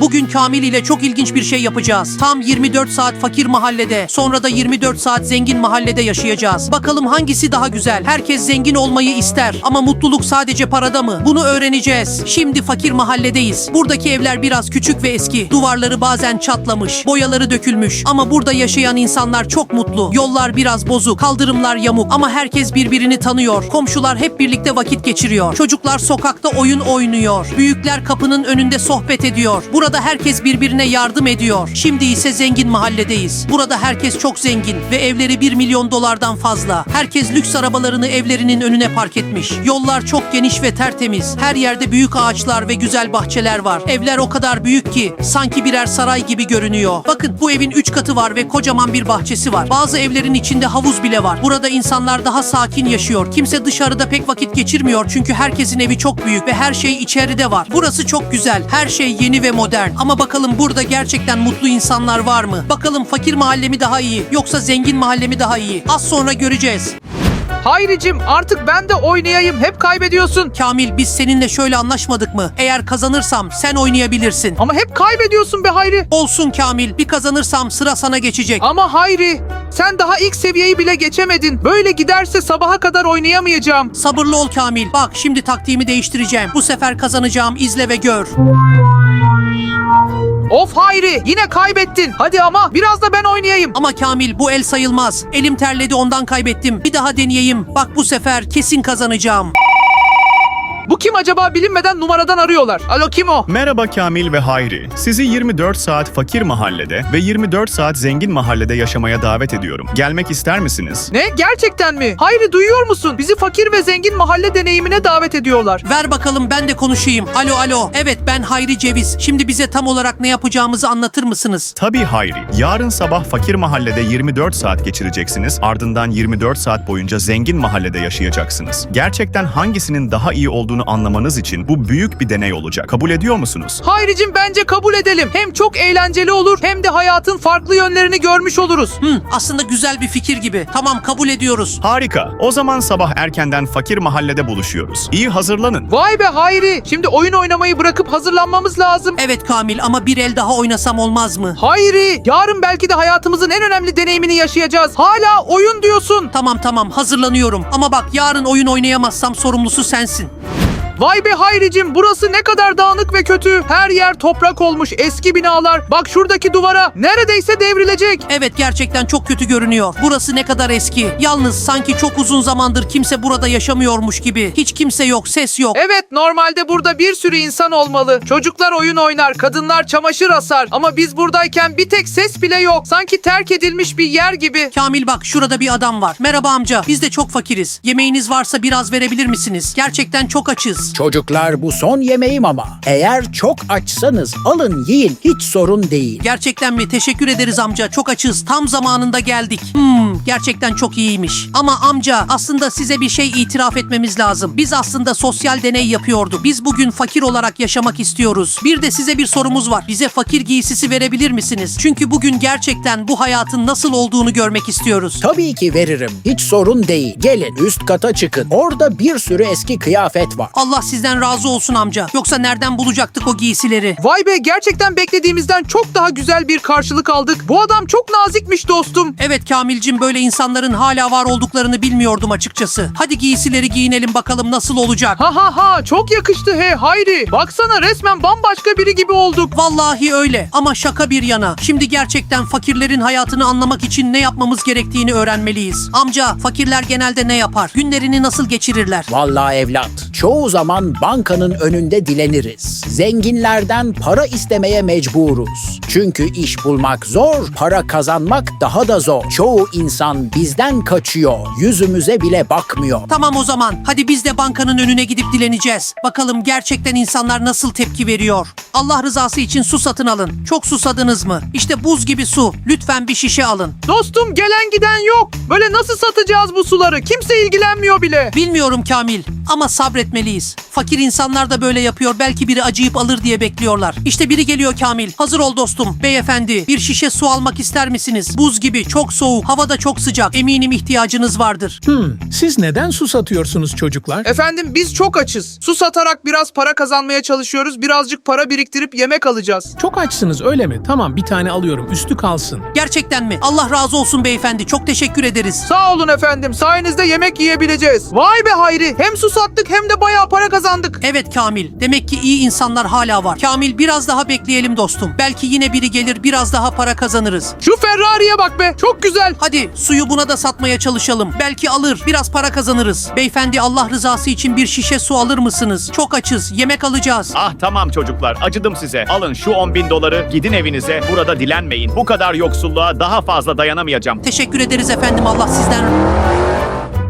Bugün Kamil ile çok ilginç bir şey yapacağız. Tam 24 saat fakir mahallede, sonra da 24 saat zengin mahallede yaşayacağız. Bakalım hangisi daha güzel? Herkes zengin olmayı ister ama mutluluk sadece parada mı? Bunu öğreneceğiz. Şimdi fakir mahalledeyiz. Buradaki evler biraz küçük ve eski. Duvarları bazen çatlamış, boyaları dökülmüş ama burada yaşayan insanlar çok mutlu. Yollar biraz bozuk, kaldırımlar yamuk ama herkes birbirini tanıyor. Komşular hep birlikte vakit geçiriyor. Çocuklar sokakta oyun oynuyor. Büyükler kapının önünde sohbet ediyor. Burada herkes birbirine yardım ediyor. Şimdi ise zengin mahalledeyiz. Burada herkes çok zengin ve evleri 1 milyon dolardan fazla. Herkes lüks arabalarını evlerinin önüne park etmiş. Yollar çok geniş ve tertemiz. Her yerde büyük ağaçlar ve güzel bahçeler var. Evler o kadar büyük ki sanki birer saray gibi görünüyor. Bakın bu evin 3 katı var ve kocaman bir bahçesi var. Bazı evlerin içinde havuz bile var. Burada insanlar daha sakin yaşıyor. Kimse dışarıda pek vakit geçirmiyor çünkü herkesin evi çok büyük ve her şey içeride var. Burası çok güzel. Her şey yeni ve modern. Ama bakalım burada gerçekten mutlu insanlar var mı? Bakalım fakir mahalle mi daha iyi yoksa zengin mahalle mi daha iyi? Az sonra göreceğiz. Hayricim artık ben de oynayayım. Hep kaybediyorsun. Kamil biz seninle şöyle anlaşmadık mı? Eğer kazanırsam sen oynayabilirsin. Ama hep kaybediyorsun be Hayri. Olsun Kamil. Bir kazanırsam sıra sana geçecek. Ama Hayri sen daha ilk seviyeyi bile geçemedin. Böyle giderse sabaha kadar oynayamayacağım. Sabırlı ol Kamil. Bak şimdi taktiğimi değiştireceğim. Bu sefer kazanacağım. İzle ve gör. Of Hayri yine kaybettin. Hadi ama biraz da ben oynayayım. Ama Kamil bu el sayılmaz. Elim terledi ondan kaybettim. Bir daha deneyeyim. Bak bu sefer kesin kazanacağım. Bu kim acaba bilinmeden numaradan arıyorlar. Alo kim o? Merhaba Kamil ve Hayri. Sizi 24 saat fakir mahallede ve 24 saat zengin mahallede yaşamaya davet ediyorum. Gelmek ister misiniz? Ne gerçekten mi? Hayri duyuyor musun? Bizi fakir ve zengin mahalle deneyimine davet ediyorlar. Ver bakalım ben de konuşayım. Alo alo. Evet ben Hayri Ceviz. Şimdi bize tam olarak ne yapacağımızı anlatır mısınız? Tabii Hayri. Yarın sabah fakir mahallede 24 saat geçireceksiniz. Ardından 24 saat boyunca zengin mahallede yaşayacaksınız. Gerçekten hangisinin daha iyi olduğunu anlamanız için bu büyük bir deney olacak. Kabul ediyor musunuz? Hayricim bence kabul edelim. Hem çok eğlenceli olur hem de hayatın farklı yönlerini görmüş oluruz. Hı, aslında güzel bir fikir gibi. Tamam kabul ediyoruz. Harika. O zaman sabah erkenden fakir mahallede buluşuyoruz. İyi hazırlanın. Vay be Hayri. Şimdi oyun oynamayı bırakıp hazırlanmamız lazım. Evet Kamil ama bir el daha oynasam olmaz mı? Hayri, yarın belki de hayatımızın en önemli deneyimini yaşayacağız. Hala oyun diyorsun. Tamam tamam hazırlanıyorum. Ama bak yarın oyun oynayamazsam sorumlusu sensin. Vay be Hayricim, burası ne kadar dağınık ve kötü. Her yer toprak olmuş, eski binalar. Bak şuradaki duvara neredeyse devrilecek. Evet gerçekten çok kötü görünüyor. Burası ne kadar eski. Yalnız sanki çok uzun zamandır kimse burada yaşamıyormuş gibi. Hiç kimse yok, ses yok. Evet, normalde burada bir sürü insan olmalı. Çocuklar oyun oynar, kadınlar çamaşır asar. Ama biz buradayken bir tek ses bile yok. Sanki terk edilmiş bir yer gibi. Kamil bak şurada bir adam var. Merhaba amca. Biz de çok fakiriz. Yemeğiniz varsa biraz verebilir misiniz? Gerçekten çok açız. Çocuklar bu son yemeğim ama. Eğer çok açsanız alın yiyin hiç sorun değil. Gerçekten mi? Teşekkür ederiz amca. Çok açız. Tam zamanında geldik. Hmm, gerçekten çok iyiymiş. Ama amca aslında size bir şey itiraf etmemiz lazım. Biz aslında sosyal deney yapıyorduk. Biz bugün fakir olarak yaşamak istiyoruz. Bir de size bir sorumuz var. Bize fakir giysisi verebilir misiniz? Çünkü bugün gerçekten bu hayatın nasıl olduğunu görmek istiyoruz. Tabii ki veririm. Hiç sorun değil. Gelin üst kata çıkın. Orada bir sürü eski kıyafet var. Allah sizden razı olsun amca. Yoksa nereden bulacaktık o giysileri? Vay be, gerçekten beklediğimizden çok daha güzel bir karşılık aldık. Bu adam çok nazikmiş dostum. Evet Kamilcim böyle insanların hala var olduklarını bilmiyordum açıkçası. Hadi giysileri giyinelim bakalım nasıl olacak. Ha ha ha, çok yakıştı he Hayri. Baksana resmen bambaşka biri gibi olduk. Vallahi öyle ama şaka bir yana. Şimdi gerçekten fakirlerin hayatını anlamak için ne yapmamız gerektiğini öğrenmeliyiz. Amca fakirler genelde ne yapar? Günlerini nasıl geçirirler? Vallahi evlat, çoğu zaman bankanın önünde dileniriz. Zenginlerden para istemeye mecburuz. Çünkü iş bulmak zor, para kazanmak daha da zor. Çoğu insan bizden kaçıyor, yüzümüze bile bakmıyor. Tamam o zaman. Hadi biz de bankanın önüne gidip dileneceğiz. Bakalım gerçekten insanlar nasıl tepki veriyor. Allah rızası için su satın alın. Çok susadınız mı? İşte buz gibi su. Lütfen bir şişe alın. Dostum gelen giden yok. Böyle nasıl satacağız bu suları? Kimse ilgilenmiyor bile. Bilmiyorum Kamil. Ama sabretmeliyiz. Fakir insanlar da böyle yapıyor. Belki biri acıyıp alır diye bekliyorlar. İşte biri geliyor Kamil. Hazır ol dostum. Beyefendi bir şişe su almak ister misiniz? Buz gibi çok soğuk. Hava da çok sıcak. Eminim ihtiyacınız vardır. Hmm, siz neden su satıyorsunuz çocuklar? Efendim biz çok açız. Su satarak biraz para kazanmaya çalışıyoruz. Birazcık para biriktirip yemek alacağız. Çok açsınız öyle mi? Tamam bir tane alıyorum üstü kalsın. Gerçekten mi? Allah razı olsun beyefendi. Çok teşekkür ederiz. Sağ olun efendim. Sayenizde yemek yiyebileceğiz. Vay be Hayri. Hem su sattık hem de bayağı para kazandık. Evet Kamil. Demek ki iyi insanlar hala var. Kamil biraz daha bekleyelim dostum. Belki yine biri gelir biraz daha para kazanırız. Şu Ferrari'ye bak be. Çok güzel. Hadi suyu buna da satmaya çalışalım. Belki alır. Biraz para kazanırız. Beyefendi Allah rızası için bir şişe su alır mısınız? Çok açız. Yemek alacağız. Ah tamam çocuklar acıdım size. Alın şu 10 bin doları gidin evinize burada dilenmeyin. Bu kadar yoksulluğa daha fazla dayanamayacağım. Teşekkür ederiz efendim Allah sizden.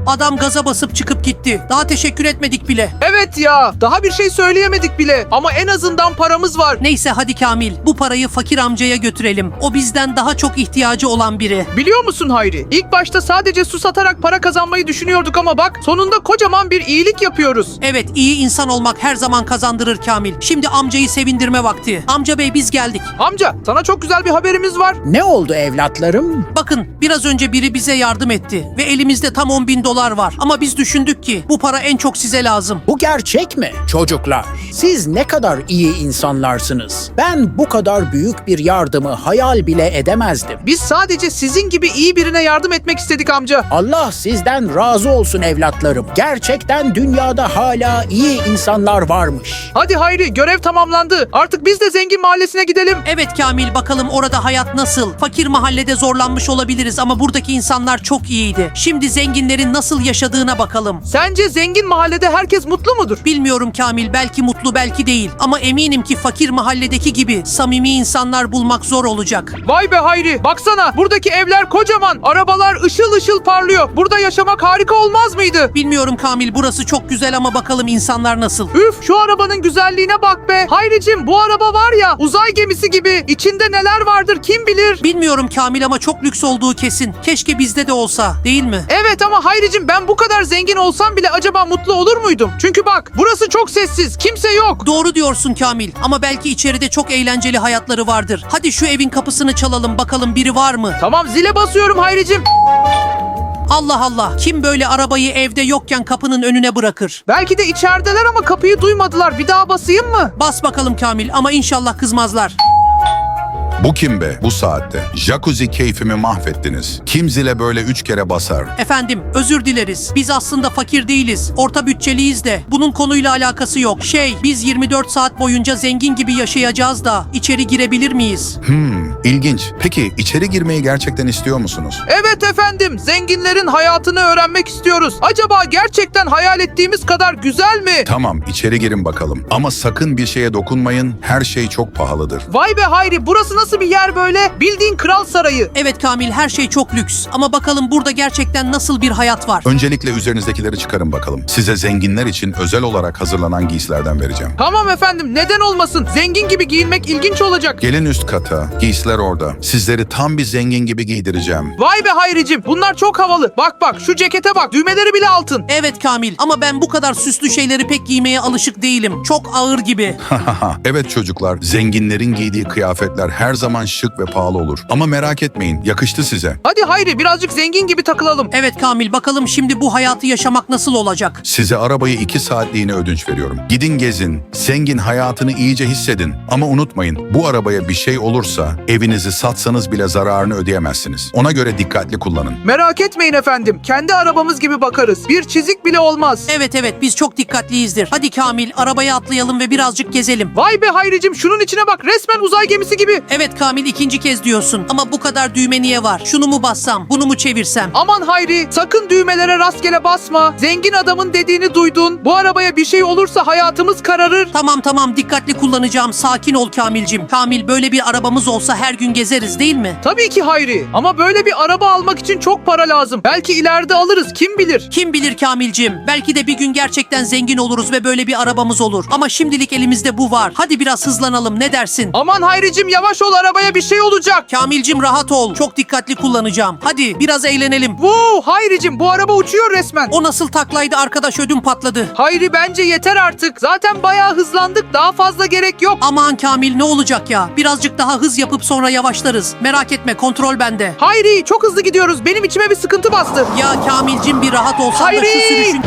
Adam gaza basıp çıkıp gitti. Daha teşekkür etmedik bile. Evet ya. Daha bir şey söyleyemedik bile. Ama en azından paramız var. Neyse hadi Kamil. Bu parayı fakir amcaya götürelim. O bizden daha çok ihtiyacı olan biri. Biliyor musun Hayri? İlk başta sadece su satarak para kazanmayı düşünüyorduk ama bak sonunda kocaman bir iyilik yapıyoruz. Evet iyi insan olmak her zaman kazandırır Kamil. Şimdi amcayı sevindirme vakti. Amca bey biz geldik. Amca sana çok güzel bir haberimiz var. Ne oldu evlatlarım? Bakın biraz önce biri bize yardım etti ve elimizde tam 10 bin dolar var. Ama biz düşündük ki bu para en çok size lazım. Bu gerçek mi? Çocuklar, siz ne kadar iyi insanlarsınız. Ben bu kadar büyük bir yardımı hayal bile edemezdim. Biz sadece sizin gibi iyi birine yardım etmek istedik amca. Allah sizden razı olsun evlatlarım. Gerçekten dünyada hala iyi insanlar varmış. Hadi Hayri görev tamamlandı. Artık biz de zengin mahallesine gidelim. Evet Kamil bakalım orada hayat nasıl? Fakir mahallede zorlanmış olabiliriz ama buradaki insanlar çok iyiydi. Şimdi zenginlerin nasıl yaşadığına bakalım. Sence zengin mahallede herkes mutlu mudur? Bilmiyorum Kamil belki mutlu belki değil ama eminim ki fakir mahalledeki gibi samimi insanlar bulmak zor olacak. Vay be Hayri baksana buradaki evler kocaman. Arabalar ışıl ışıl parlıyor. Burada yaşamak harika olmaz mıydı? Bilmiyorum Kamil burası çok güzel ama bakalım insanlar nasıl? Üf şu arabanın güzelliğine bak be. Hayricim bu araba var ya uzay gemisi gibi. İçinde neler vardır kim bilir? Bilmiyorum Kamil ama çok lüks olduğu kesin. Keşke bizde de olsa değil mi? Evet ama Hayricim ben bu kadar zengin olsam bile acaba mutlu olur muydum? Çünkü bak burası çok sessiz. Kimse yok. Doğru diyorsun Kamil ama belki içeride çok eğlenceli hayatları vardır. Hadi şu evin kapısını çalalım bakalım biri var mı? Tamam zile basıyorum Hayricim. Allah Allah kim böyle arabayı evde yokken kapının önüne bırakır? Belki de içerideler ama kapıyı duymadılar. Bir daha basayım mı? Bas bakalım Kamil ama inşallah kızmazlar. Bu kim be bu saatte? Jacuzzi keyfimi mahvettiniz. Kim zile böyle üç kere basar? Efendim özür dileriz. Biz aslında fakir değiliz. Orta bütçeliyiz de. Bunun konuyla alakası yok. Şey biz 24 saat boyunca zengin gibi yaşayacağız da içeri girebilir miyiz? Hmm, ilginç. Peki içeri girmeyi gerçekten istiyor musunuz? Evet efendim. Zenginlerin hayatını öğrenmek istiyoruz. Acaba gerçekten hayal ettiğimiz kadar güzel mi? Tamam, içeri girin bakalım. Ama sakın bir şeye dokunmayın. Her şey çok pahalıdır. Vay be Hayri burası nasıl bir yer böyle? Bildiğin kral sarayı. Evet Kamil her şey çok lüks. Ama bakalım burada gerçekten nasıl bir hayat var? Öncelikle üzerinizdekileri çıkarın bakalım. Size zenginler için özel olarak hazırlanan giysilerden vereceğim. Tamam efendim neden olmasın? Zengin gibi giyinmek ilginç olacak. Gelin üst kata. Giysiler orada. Sizleri tam bir zengin gibi giydireceğim. Vay be Hayricim bunlar çok havalı. Bak bak şu cekete bak düğmeleri bile altın. Evet Kamil ama ben bu kadar süslü şeyleri pek giymeye alışık değilim. Çok ağır gibi. evet çocuklar, zenginlerin giydiği kıyafetler her zaman şık ve pahalı olur. Ama merak etmeyin, yakıştı size. Hadi Hayri birazcık zengin gibi takılalım. Evet Kamil bakalım şimdi bu hayatı yaşamak nasıl olacak? Size arabayı iki saatliğine ödünç veriyorum. Gidin gezin, zengin hayatını iyice hissedin. Ama unutmayın, bu arabaya bir şey olursa evinizi satsanız bile zararını ödeyemezsiniz. Ona göre dikkatli kullanın. Merak etmeyin efendim. Kendi arabamız gibi bakarız. Bir çizik bile olmaz. Evet evet biz çok dikkatliyizdir. Hadi Kamil arabaya atlayalım ve birazcık gezelim. Vay be Hayricim şunun içine bak resmen uzay gemisi gibi. Evet Kamil ikinci kez diyorsun ama bu kadar düğme niye var? Şunu mu bassam, bunu mu çevirsem? Aman Hayri sakın düğmelere rastgele basma. Zengin adamın dediğini duydun. Bu arabaya bir şey olursa hayatımız kararır. Tamam tamam dikkatli kullanacağım. Sakin ol Kamilcim. Kamil böyle bir arabamız olsa her gün gezeriz değil mi? Tabii ki Hayri. Ama böyle bir araba almak için çok para lazım. Belki ileride alırız kim bilir. Kim bilir Kamilcim? Belki de bir gün gerçekten zengin oluruz ve böyle bir arabamız olur. Ama şimdilik elimizde bu var. Hadi biraz hızlanalım ne dersin? Aman Hayricim yavaş ol arabaya bir şey olacak. Kamilcim rahat ol. Çok dikkatli kullanacağım. Hadi biraz eğlenelim. Wow Hayricim bu araba uçuyor resmen. O nasıl taklaydı arkadaş ödüm patladı. Hayri bence yeter artık. Zaten bayağı hızlandık. Daha fazla gerek yok. Aman Kamil ne olacak ya? Birazcık daha hız yapıp sonra yavaşlarız. Merak etme kontrol bende. Hayri çok hızlı gidiyoruz. Benim içime bir sıkıntı bastı. Ya Kamilcim bir rahat olsan da Hayri! şu sürüşün...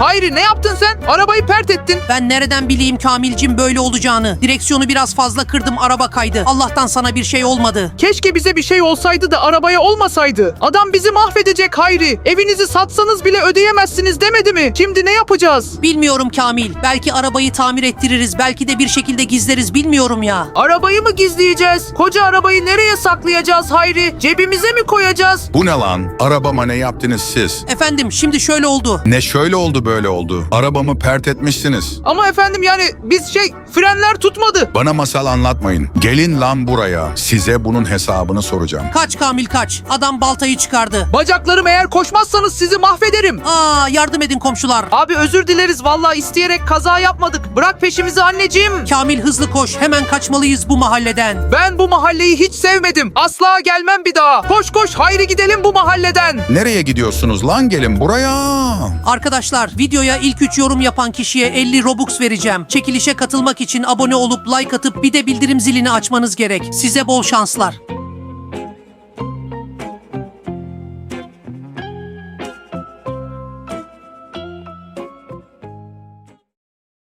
Hayri ne yaptın sen? Arabayı pert ettin. Ben nereden bileyim Kamilcim böyle olacağını? Direksiyonu biraz fazla kırdım araba kaydı. Allah'tan sana bir şey olmadı. Keşke bize bir şey olsaydı da arabaya olmasaydı. Adam bizi mahvedecek Hayri. Evinizi satsanız bile ödeyemezsiniz demedi mi? Şimdi ne yapacağız? Bilmiyorum Kamil. Belki arabayı tamir ettiririz. Belki de bir şekilde gizleriz. Bilmiyorum ya. Arabayı mı gizleyeceğiz? Koca arabayı nereye saklayacağız Hayri? Cebimize mi koyacağız? Bu ne lan? Arabama ne yaptınız siz? Efendim şimdi şöyle oldu. Ne şöyle oldu böyle oldu? Arabamı pert etmişsiniz. Ama efendim yani biz şey frenler tutmadı. Bana masal anlatmayın. Gelin lan buraya. Size bunun hesabını soracağım. Kaç Kamil kaç. Adam baltayı çıkardı. Bacaklarım eğer koşmazsanız sizi mahvederim. Aa yardım edin komşular. Abi özür dileriz vallahi isteyerek kaza yapmadık. Bırak peşimizi anneciğim. Kamil hızlı koş. Hemen kaçmalıyız bu mahalleden. Ben bu mahalleyi hiç sevmedim. Asla gelmem bir daha. Koş koş hayri gidelim bu mahalleden. Nereye gidiyorsunuz lan gelin buraya. Arkadaşlar videoya ilk 3 yorum yapan kişiye 50 Robux vereceğim. Çekilişe katılmak için abone olup like atıp bir de bildirim zilini açmanız gerek. Size bol şanslar.